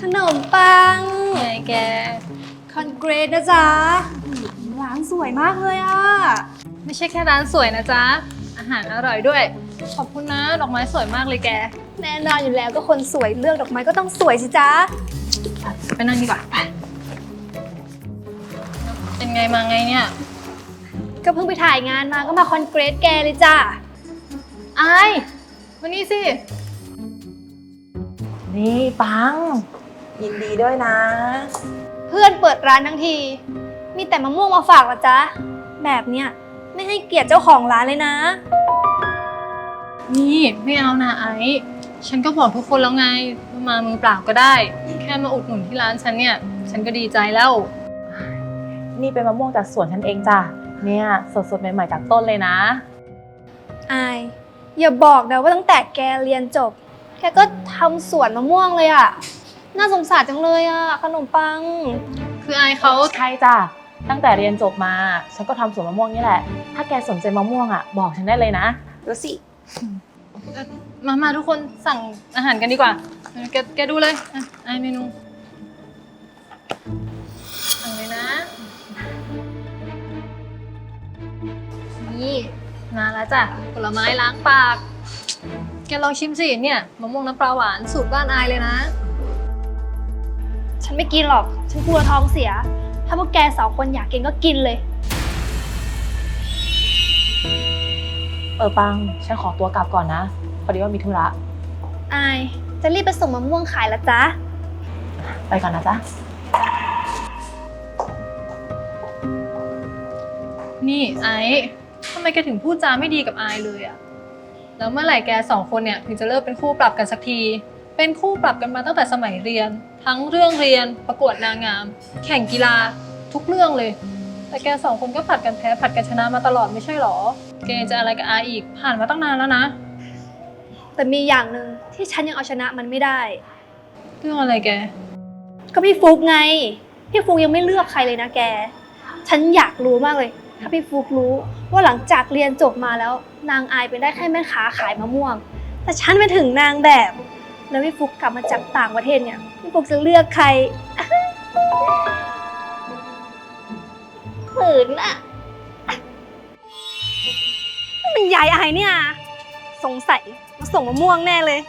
ขนมปังไงแก คอนเกรสนะจ๊ะร้านสวยมากเลยอะ ไม่ใช่แค่ร้านสวยนะจ๊ะ อาหารอร่อยด้วย ขอบคุณนะ ดอกไม้สวยมากเลยแก แน่นอนอยู่แล้วก็คนสวยเลือกดอกไม้ก็ต้องสวยสิจ๊ะ ไปนั่งดีกว่าไปเป็นไงมาไงเนี่ย ก็เพิ่งไปถ่ายงานมาก็มาคอนเกรสแกเลยจ้ะอายมานี่สิ นี่ปัง ยินดีด้วยนะ เพื่อนเปิดร้านทั้งที มีแต่มะม่วงมาฝากละจ๊ะ แบบเนี้ยไม่ให้เกียรติเจ้าของร้านเลยนะ นี่ไม่เอานะไอซ์ฉันก็บอกทุกคนแล้วไงว่ามามือเปล่าก็ได้ แค่มาอุดหนุนที่ร้านฉันเนี่ย ฉันก็ดีใจแล้ว นี่เป็นมะม่วงจากสวนฉันเองจ้ะ เนี่ยสดๆใหม่ๆจากต้นเลยนะ อาย อย่าบอกนะว่าตั้งแต่แกเรียนจบ แกก็ทำสวนมะม่วงเลยอะ น่าสงสารจังเลยอะขนมปัง คือไอซ์เขาใช่จ้ะตั้งแต่เรียนจบมา ฉันก็ทำสวนมะม่วงนี่แหละ ถ้าแกสนใจมะม่วงอะ บอกฉันได้เลยนะดูสิเอ่อมามาทุกคนสั่งอาหารกันดีกว่าเออแกแกดูเลยอะไอซ์เมนูสั่งเลยนะ นี่มาแล้วจ้ะผลไม้ล้างปาก แกลองชิมสิเนี่ยมะม่วงน้ำปลาหวานสูตรบ้านอายเลยนะฉัน ไม่กินหรอก ฉันกลัวท้องเสีย ถ้าพวกแกสองคนอยากกินก็กินเลย เออปัง ฉันขอตัวกลับก่อนนะ พอดีว่ามีธุระ อาย จะรีบไปส่งมะม่วงขายละจ๊ะ ไปก่อนนะจ๊ะ นี่ไอซ์ทำไมแกถึงพูดจาไม่ดีกับอายเลยอะแล้วเมื่อไหร่แกสองคนเนี่ยถึงจะเลิกเป็นคู่ปรับกันสักที เป็นคู่ปรับกันมาตั้งแต่สมัยเรียน ทั้งเรื่องเรียนประกวดนางงาม แข่งกีฬาทุกเรื่องเลย แต่แกสองคนก็ผัดกันแพ้ผัดกันชนะมาตลอดไม่ใช่หรอ แกจะอะไรกับอายอีกผ่านมาตั้งนานแล้วนะ แต่มีอย่างหนึ่งที่ฉันยังเอาชนะมันไม่ได้ เรื่องอะไรแก ก็พี่ฟุกไง พี่ฟุกยังไม่เลือกใครเลยนะแก ฉันอยากรู้มากเลย ถ้าพี่ฟุกรู้ว่าหลังจากเรียนจบมาแล้ว นางอายเป็นได้แค่แม่ค้าขายมะม่วง แต่ฉันไปถึงนางแบบ แล้วพี่ฟุกกลับมาจากต่างประเทศเนี่ยพี่ฟุกจะเลือกใครขืนอะมันยายอายเนี่ย สงสัยมาส่งมะม่วงแน่เลย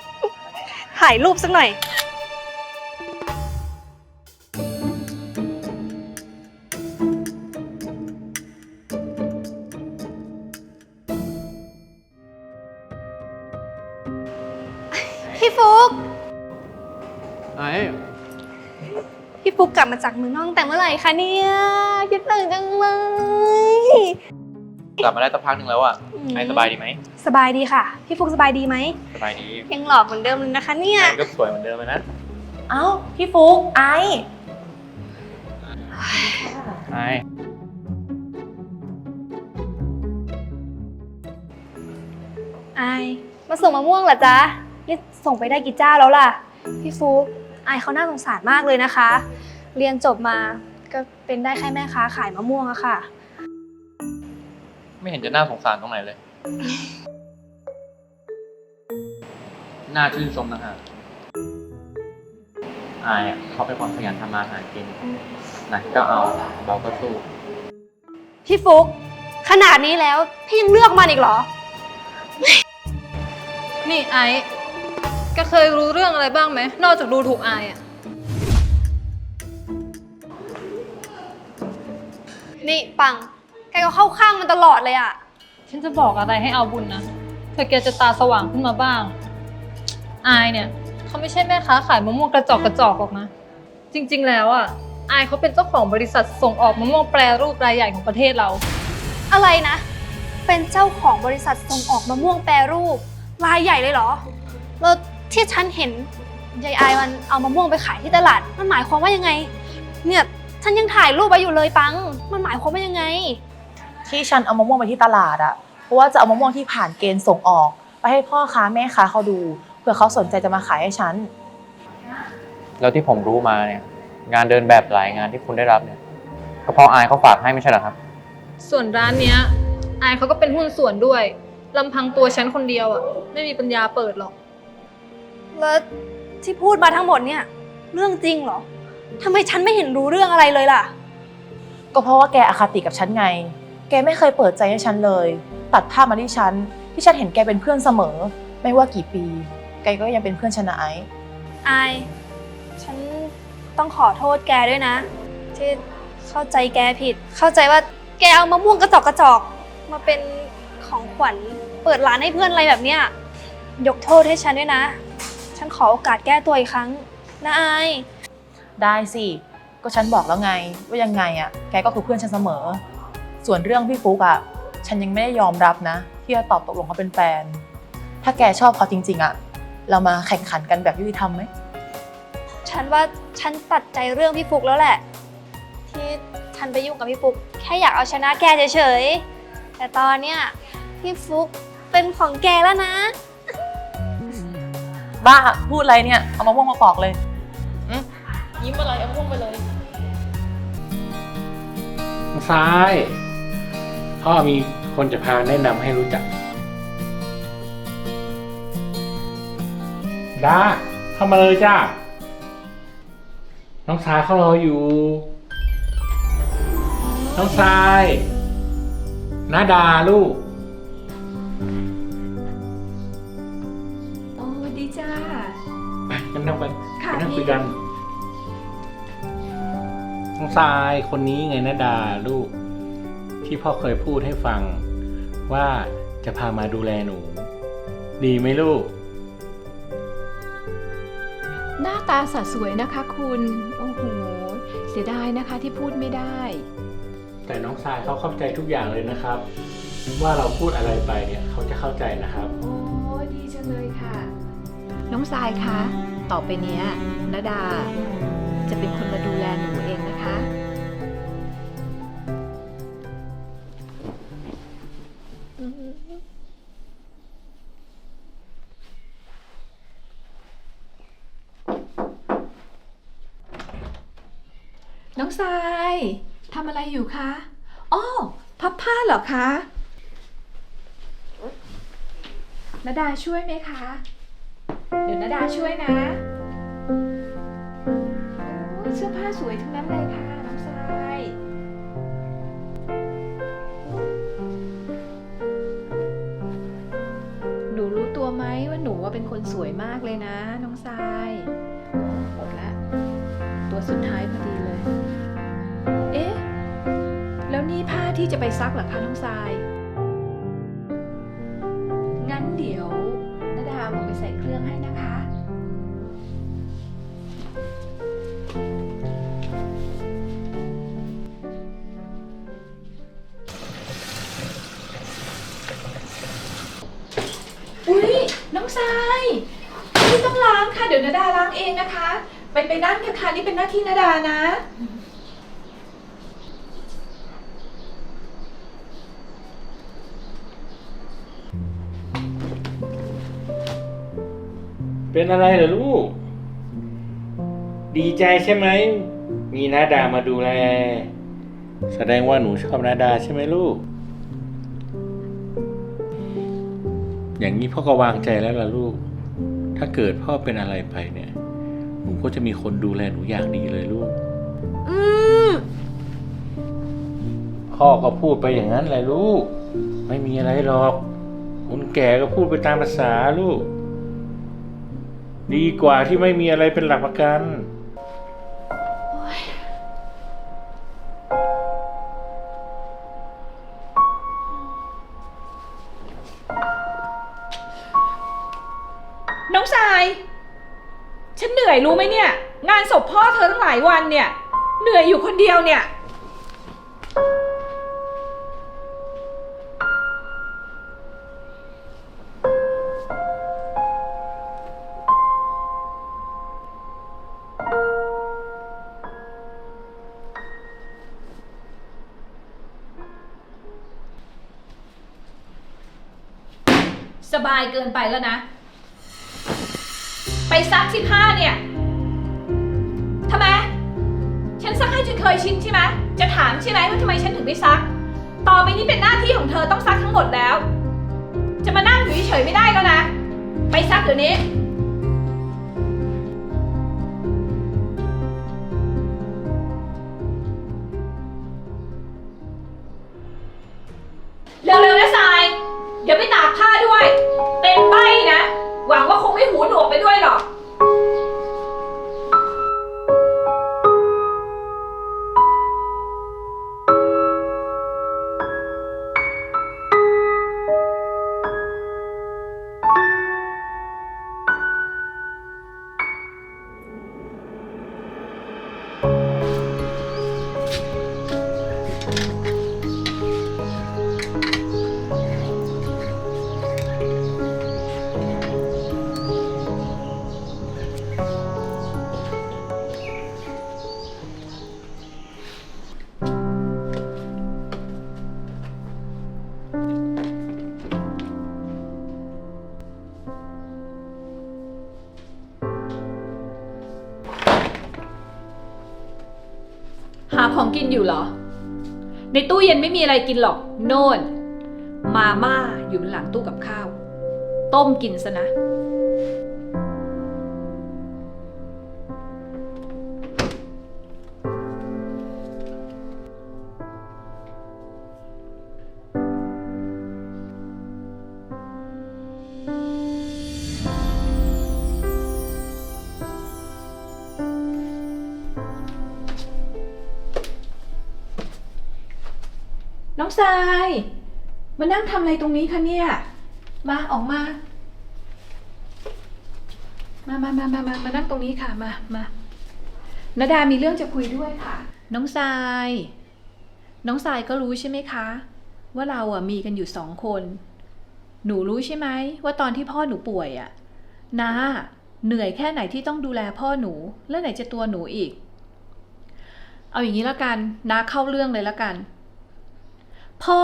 ถ่ายรูปสักหน่อย พี่ฟุกกลับมาจากเมืองนอกตั้งแต่เมื่อไหร่คะเนี่ยคิดถึงจังเลย กลับมาได้สักพักหนึ่งแล้วอะอืม ไอ้สบายดีไหมสบายดีค่ะ พี่ฟุกสบายดีไหมสบายดียังหล่อเหมือนเดิมเลยนะคะเนี่ย ไอ้ก็สวยเหมือนเดิมเลยนะเอ้าพี่ฟุกไอซ์ไอ้อายมาส่งมะม่วงเหรอจ๊ะ นี่ส่งไปได้กี่เจ้าแล้วล่ะ พี่ฟุก อายเขาน่าสงสารมากเลยนะคะ เรียนจบมาก็เป็นได้แค่แม่ค้าขายมะม่วงอะค่ะ ไม่เห็นจะน่าสงสารตรงไหนเลย น่าชื่นชมนะฮะไอ้อะเขาเป็นคนขยันทำมาหากินไหนก็เอาเราก็สู้ พี่ฟุกขนาดนี้แล้วพี่ยังเลือกมันอีกเหรอ นี่ไอซ์ แกเคยรู้เรื่องอะไรบ้างไหม นอกจากดูถูกอายอะนี่ปัง แกก็เข้าข้างมันตลอดเลยอะฉันจะบอกอะไรให้เอาบุญนะเธอแกจะตาสว่างขึ้นมาบ้าง อายเนี่ย เขาไม่ใช่แม่ค้าขายมะม่วงกระจอกกระจอกหรอกนะ จริง ๆ แล้วอะ อายเขาเป็นเจ้าของบริษัทส่งออกมะม่วงแปรรูปรายใหญ่ของประเทศเรา อะไรนะ เป็นเจ้าของบริษัทส่งออกมะม่วงแปรรูป รายใหญ่เลยเหรอ แล้ว ที่ฉันเห็นยายไอายมันเอามะม่วงไปขายที่ตลาด มันหมายความว่ายังไง เนี่ยฉันยังถ่ายรูปไว้อยู่เลยปัง มันหมายความว่ายังไง ที่ฉันเอามะม่วงไปที่ตลาดอะเพราะว่าจะเอามะม่วงที่ผ่านเกณฑ์ส่งออก ไปให้พ่อค้าแม่ค้าเขาดูเผื่อเขาสนใจจะมาขายให้ฉัน แล้วที่ผมรู้มาเนี่ยงานเดินแบบหลายงานที่คุณได้รับเนี่ยก็เพราะอายเขาฝากให้ไม่ใช่เหรอครับ ส่วนร้านเนี้ยอายเขาก็เป็นหุ้นส่วนด้วยลำพังตัวฉันคนเดียวอะ ไม่มีปัญญาเปิดหรอก แล้วที่พูดมาทั้งหมดเนี่ย เรื่องจริงเหรอทำไมฉันไม่เห็นรู้เรื่องอะไรเลยล่ะ ก็เพราะว่าแกอคติกับฉันไง แกไม่เคยเปิดใจให้ฉันเลย ตัดภาพมาที่ฉัน ที่ฉันเห็นแกเป็นเพื่อนเสมอ ไม่ว่ากี่ปี แกก็ยังเป็นเพื่อนฉันนะไอซ์อายฉันต้องขอโทษแกด้วยนะ ที่เข้าใจแกผิด เข้าใจว่าแกเอามะม่วงกระจอกกระจอก มาเป็นของขวัญเปิดร้านให้เพื่อนอะไรแบบเนี้ยยกโทษให้ฉันด้วยนะ ฉันขอโอกาสแก้ตัวอีกครั้งนะอาย ได้สิ ก็ฉันบอกแล้วไง ว่ายังไงอะแกก็คือเพื่อนฉันเสมอ ส่วนเรื่องพี่ฟุกอะฉันยังไม่ได้ยอมรับนะ ที่จะตอบตกลงเขาเป็นแฟน ถ้าแกชอบเขาจริง ๆอะเรามาแข่งขันกันแบบยุติธรรมไหมฉันว่าฉันตัดใจเรื่องพี่ฟุกแล้วแหละ ที่ฉันไปยุ่งกับพี่ฟุก แค่อยากเอาชนะแกเฉยๆแต่ตอนเนี้ยพี่ฟุกเป็นของแกแล้วนะ บ้าพูดอะไรเนี่ย เอามะม่วงมาปอกเลยอืมยิ้มอะไรเอามะม่วงไปเลยทางซ้าย พ่อมีคนจะพาแนะนำให้รู้จัก ดา เข้ามาเลยจ้า น้องสายเขารออยู่ น้องสายนาดาลูก องทรายคนนี้ไงนะดาลูก ที่พ่อเคยพูดให้ฟัง ว่าจะพามาดูแลหนู ดีไหมลูก หน้าตาสะสวยนะคะคุณ โอ้โห เสียดายนะคะที่พูดไม่ได้ แต่น้องทรายเขาเข้าใจทุกอย่างเลยนะครับ ว่าเราพูดอะไรไปเนี่ยเขาจะเข้าใจนะครับ โอ้ดีจังเลยค่ะ น้องทรายคะ ต่อไปเนี้ยนดา น้องทรายทำอะไรอยู่คะ อ้อ พับผ้าเหรอคะนาดาช่วยไหมคะ เดี๋ยวนาดาช่วยนะโอ้ยเสื้อผ้าสวยทั้งนั้นเลยค่ะ น้องทรายหนูรู้ตัวไหมว่าหนูว่าเป็นคนสวยมากเลยนะ น้องทรายโอ้หมดละ ตัวสุดท้ายพอดีเลย ที่จะไปซักเหรอคะน้องทราย งั้นเดี๋ยวนาดาลงไปใส่เครื่องให้นะคะ อุ๊ย น้องทรายไม่ต้องล้างค่ะ เดี๋ยวนาดาล้างเองนะคะ ไปไปนั่งเถอะค่ะนี่เป็นหน้าที่นาดานะ อะไรเหรอลูก ดีใจใช่ไหม มีนาดามาดูแล แสดงว่าหนูชอบนาดาใช่ไหมลูก อย่างนี้พ่อก็วางใจแล้วล่ะลูก ถ้าเกิดพ่อเป็นอะไรไปเนี่ย หนูก็จะมีคนดูแลหนูอย่างดีเลยลูกพ่อก็พูดไปอย่างนั้นแหละลูก ไม่มีอะไรหรอก คนแก่ก็พูดไปตามภาษาลูก ดีกว่าที่ไม่มีอะไรเป็นหลักประกัน น้องทราย ฉันเหนื่อยรู้ไหมเนี่ย งานศพพ่อเธอตั้งหลายวันเนี่ย เหนื่อยอยู่คนเดียวเนี่ย สบายเกินไปแล้วนะ ไปซักสิบห้าเนี่ยทำไม ฉันซักให้จนเคยชินใช่ไหมจะถามใช่ไหมว่าทำไมฉันถึงไม่ซัก ต่อไปนี้เป็นหน้าที่ของเธอต้องซักทั้งหมดแล้ว จะมานั่งอยู่เฉยๆไม่ได้แล้วนะ ไปซักเดี๋ยวนี้ ไม่ตากผ้าด้วย เป็นใบนะ หวังว่าคงไม่หูหนวกไปด้วยหรอก ของกินอยู่เหรอ ในตู้เย็นไม่มีอะไรกินหรอก โน่น มาม่าอยู่บนหลังตู้กับข้าว ต้มกินซะนะ น้องทราย มานั่งทำอะไรตรงนี้คะเนี่ย มาออกมา มามามามามามานั่งตรงนี้ค่ะ มามานาดามีเรื่องจะคุยด้วยค่ะ น้องทราย น้องทรายก็รู้ใช่ไหมคะ ว่าเราอะมีกันอยู่สองคน หนูรู้ใช่ไหมว่าตอนที่พ่อหนูป่วยอะน้าเหนื่อยแค่ไหนที่ต้องดูแลพ่อหนู แล้วไหนจะตัวหนูอีก เอาอย่างนี้แล้วกันน้าเข้าเรื่องเลยแล้วกัน พ่อ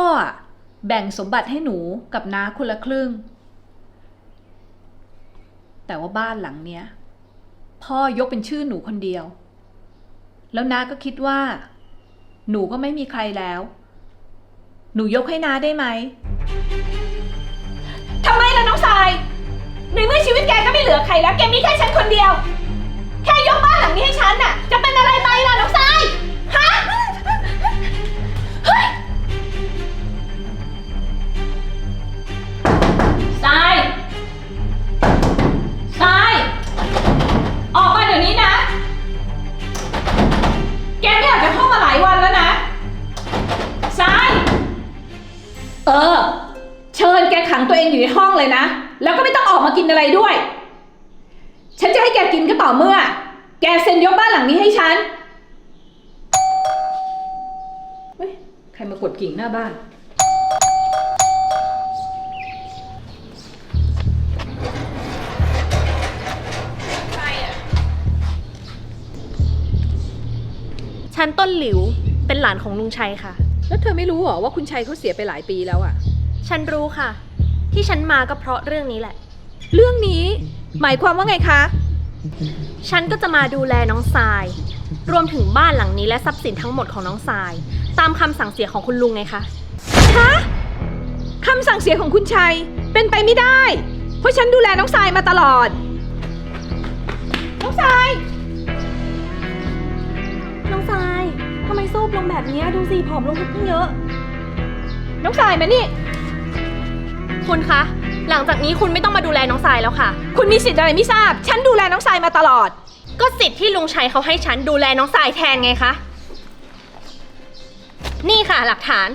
แบ่งสมบัติให้หนูกับน้าคนละครึ่ง แต่ว่าบ้านหลังเนี้ย พ่อยกเป็นชื่อหนูคนเดียว แล้วน้าก็คิดว่า หนูก็ไม่มีใครแล้ว หนูยกให้น้าได้ไหมทำไมล่ะน้องทรายในเมื่อชีวิตแกก็ไม่เหลือใครแล้ว แกมีแค่ฉันคนเดียว แค่ยกบ้าน นยกบ้านหลังนี้ให้ฉันเฮ้ยใครมากดกิ่งหน้าบ้าน ฉันต้นหลิว เป็นหลานของลุงชัยค่ะ แล้วเธอไม่รู้เหรอว่าคุณชัยเขาเสียไปหลายปีแล้วอะฉันรู้ค่ะ ที่ฉันมาก็เพราะเรื่องนี้แหละ เรื่องนี้ หมายความว่าไงคะ ฉันก็จะมาดูแลน้องทราย รวมถึงบ้านหลังนี้และทรัพย์สินทั้งหมดของน้องทราย ตามคำสั่งเสียของคุณลุงไงคะ ฮะคำสั่งเสียของคุณชัยเป็นไปไม่ได้ เพราะฉันดูแลน้องทรายมาตลอด น้องทราย น้องทรายทำไมซูบลงแบบนี้ดูสิผอมลงเยอะ น้องทรายมานี่ คุณคะ หลังจากนี้คุณไม่ต้องมาดูแลน้องทรายแล้วค่ะ คุณมีสิทธิ์อะไรไม่ทราบ ฉันดูแลน้องทรายมาตลอด ก็สิทธิ์ที่ลุงชัยเขาให้ฉันดูแลน้องทรายแทนไงคะ นี่ค่ะหลักฐาน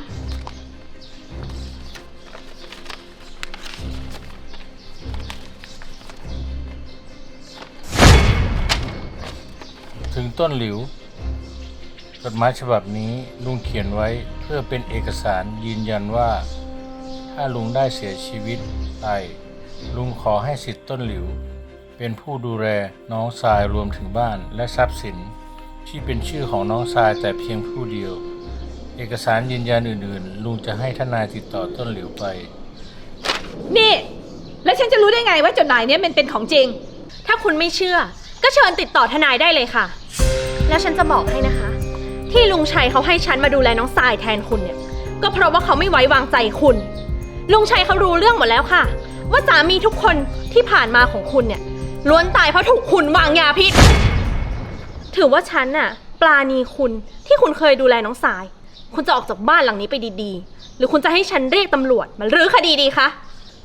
ถึงต้นหลิวจดหมายฉบับนี้ลุงเขียนไว้เพื่อเป็นเอกสารยืนยันว่า ถ้าลุงได้เสียชีวิต ไปลุงขอให้สิทธิ์ต้นหลิว เป็นผู้ดูแลน้องทรายรวมถึงบ้านและทรัพย์สิน ที่เป็นชื่อของน้องทรายแต่เพียงผู้เดียว เอกสารยืนยันอื่นๆ ลุงจะให้ทนายติดต่อต้นหลิวไป นี่ แล้วฉันจะรู้ได้ไงว่าจดหมายเนี้ยมันเป็นของจริง ถ้าคุณไม่เชื่อ ก็เชิญติดต่อทนายได้เลยค่ะ แล้วฉันจะบอกให้นะคะ ที่ลุงชัยเขาให้ฉันมาดูแลน้องทรายแทนคุณเนี่ย ก็เพราะว่าเขาไม่ไว้วางใจคุณ ลุงชัยเขารู้เรื่องหมดแล้วค่ะ ว่าสามีทุกคนที่ผ่านมาของคุณเนี่ยล้วนตายเพราะถูกคุณวางยาพิษ ถือว่าฉันน่ะปลาณีคุณที่คุณเคยดูแลน้องทราย คุณจะออกจากบ้านหลังนี้ไปดีๆ หรือคุณจะให้ฉันเรียกตำรวจมารื้อคดีดีคะ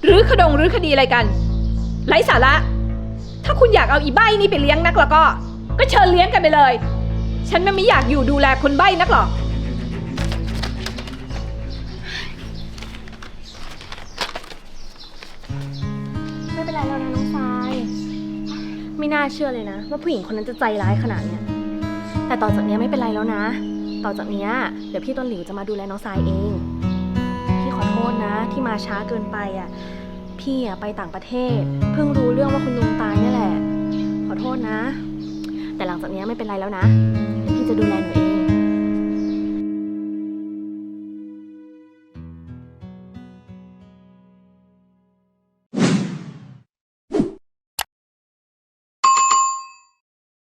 รื้อขดงรื้อคดีอะไรกันไร้สาระ ถ้าคุณอยากเอาอีใบนี่ไปเลี้ยงนักแล้วก็ ก็เชิญเลี้ยงกันไปเลย ฉันไม่อยากอยู่ดูแลคนใบ้นักหรอก เป็นไรแล้วนะน้องทราย ไม่น่าเชื่อเลยนะ ว่าผู้หญิงคนนั้นจะใจร้ายขนาดเนี้ยแต่ต่อจากเนี้ยไม่เป็นไรแล้วนะ ต่อจากเนี้ยเดี๋ยวพี่ต้นหลิวจะมาดูแลน้องทรายเอง พี่ขอโทษนะ ที่มาช้าเกินไปอะ พี่อะไปต่างประเทศ เพิ่งรู้เรื่องว่าคุณลุงตายนี่แหละ ขอโทษนะ แต่หลังจากเนี้ยไม่เป็นไรแล้วนะเดี๋ยวพี่จะดูแลหนูเอง